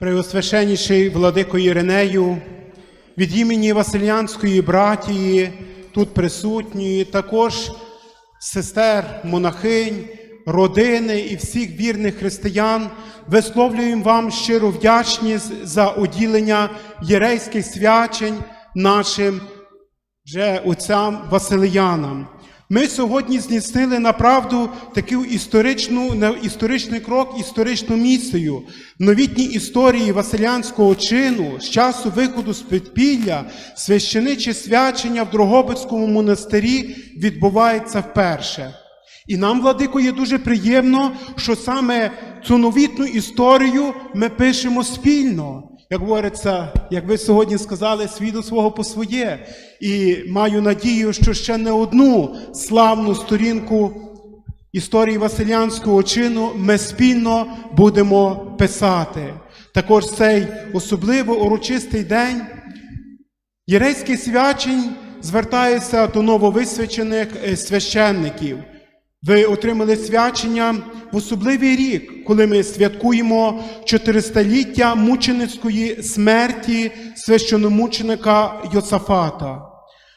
Преосвященніший владико Іринею, від імені Василянської братії, тут присутньої, також сестер, монахинь, родини і всіх вірних християн, висловлюємо вам щиру вдячність за уділення єрейських свячень нашим вже отцям Василиянам. Ми сьогодні здійснили направду таку історичну, історичний крок, історичну місію. В новітній історії Василянського чину з часу виходу з підпілля священиче свячення в Дрогобицькому монастирі відбувається вперше. І нам, владико, є дуже приємно, що саме цю новітну історію ми пишемо спільно. Як говориться, як ви сьогодні сказали, свій свого по своє. І маю надію, що ще не одну славну сторінку історії Василянського чину ми спільно будемо писати. Також цей особливо урочистий день Єрейський свячень звертається до нововисвячених е, священників. Ви отримали свячення в особливий рік, коли ми святкуємо 400-ліття мученицької смерті священомученика Йосафата.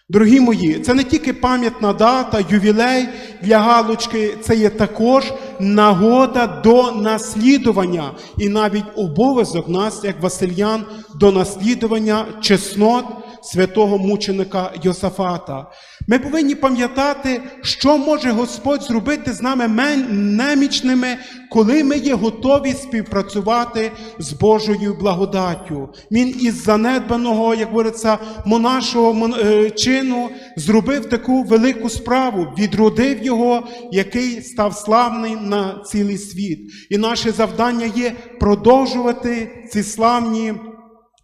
Дорогі мої, це не тільки пам'ятна дата, ювілей для Галочки, це є також нагода до наслідування і навіть обов'язок нас, як Васильян, до наслідування чеснот святого мученика Йосафата. Ми повинні пам'ятати, що може Господь зробити з нами немічними, коли ми є готові співпрацювати з Божою благодаттю. Він із занедбаного, як говориться, монашого е, чину зробив таку велику справу, відродив його, який став славний на цілий світ. І наше завдання є продовжувати ці славні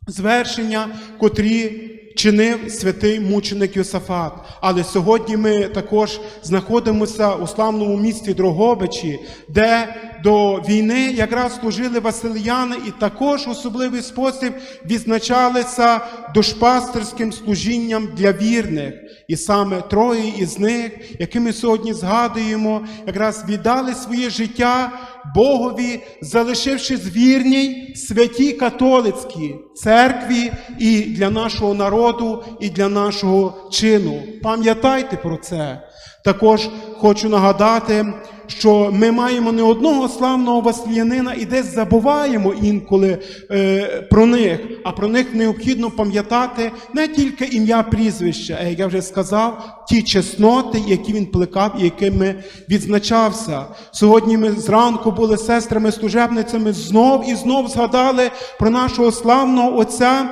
звершення, котрі чинив святий мученик Йосафат. Але сьогодні ми також знаходимося у славному місті Дрогобичі, де до війни якраз служили Васильяни і також в особливий спосіб відзначалися душпастерським служінням для вірних. І саме троє із них, які ми сьогодні згадуємо, якраз віддали своє життя Богові, залишивши звірній святій католицькій церкві і для нашого народу, і для нашого чину. Пам'ятайте про це. Також хочу нагадати, що ми маємо не одного славного васлянина і десь забуваємо інколи е, про них, а про них необхідно пам'ятати не тільки ім'я прізвище, а як я вже сказав, ті чесноти, які він плекав і якими відзначався. Сьогодні ми зранку були сестрами служебницями, знов і знов згадали про нашого славного отця.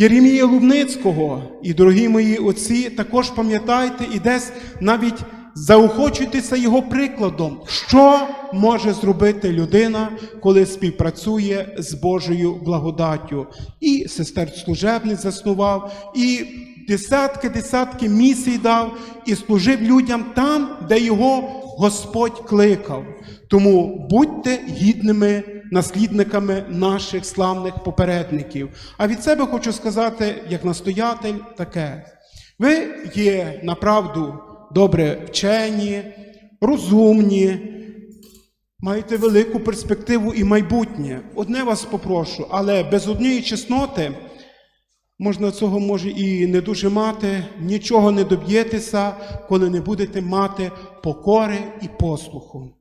Єремія Лубницького і дорогі мої отці, також пам'ятайте і десь навіть заохочуйтеся його прикладом, що може зробити людина, коли співпрацює з Божою благодаттю. І сестер служебниць заснував, і десятки, десятки місій дав, і служив людям там, де його Господь кликав. Тому будьте гідними наслідниками наших славних попередників. А від себе хочу сказати, як настоятель, таке: ви є направду добре вчені, розумні, маєте велику перспективу і майбутнє. Одне вас попрошу, але без однієї чесноти. Можна цього може і не дуже мати, нічого не доб'єтеся, коли не будете мати покори і послуху.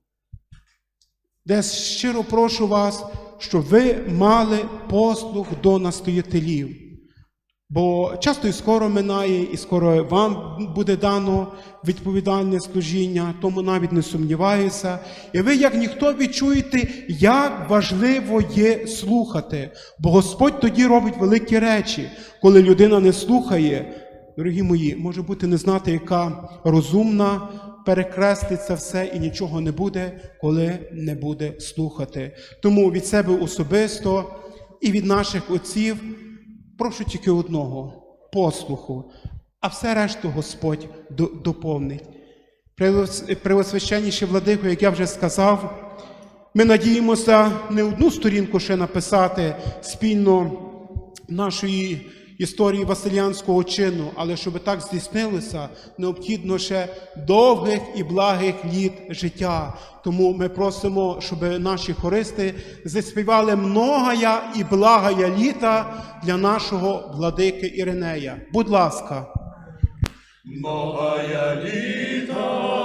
Десь щиро прошу вас, щоб ви мали послух до настоятелів. Бо часто і скоро минає, і скоро вам буде дано відповідальне служіння, тому навіть не сумніваюся. І ви, як ніхто, відчуєте, як важливо є слухати. Бо Господь тоді робить великі речі, коли людина не слухає. Дорогі мої, може бути не знати, яка розумна, перекреслиться все і нічого не буде, коли не буде слухати. Тому від себе особисто і від наших отців прошу тільки одного послуху, а все решту Господь доповнить. Преосвященніший владико, як я вже сказав, ми надіємося не одну сторінку ще написати спільно нашої історії Василянського чину, але щоб так здійснилося, необхідно ще довгих і благих літ життя. Тому ми просимо, щоб наші хористи заспівали многая і благая літа для нашого владики Іринея. Будь ласка. Многая літа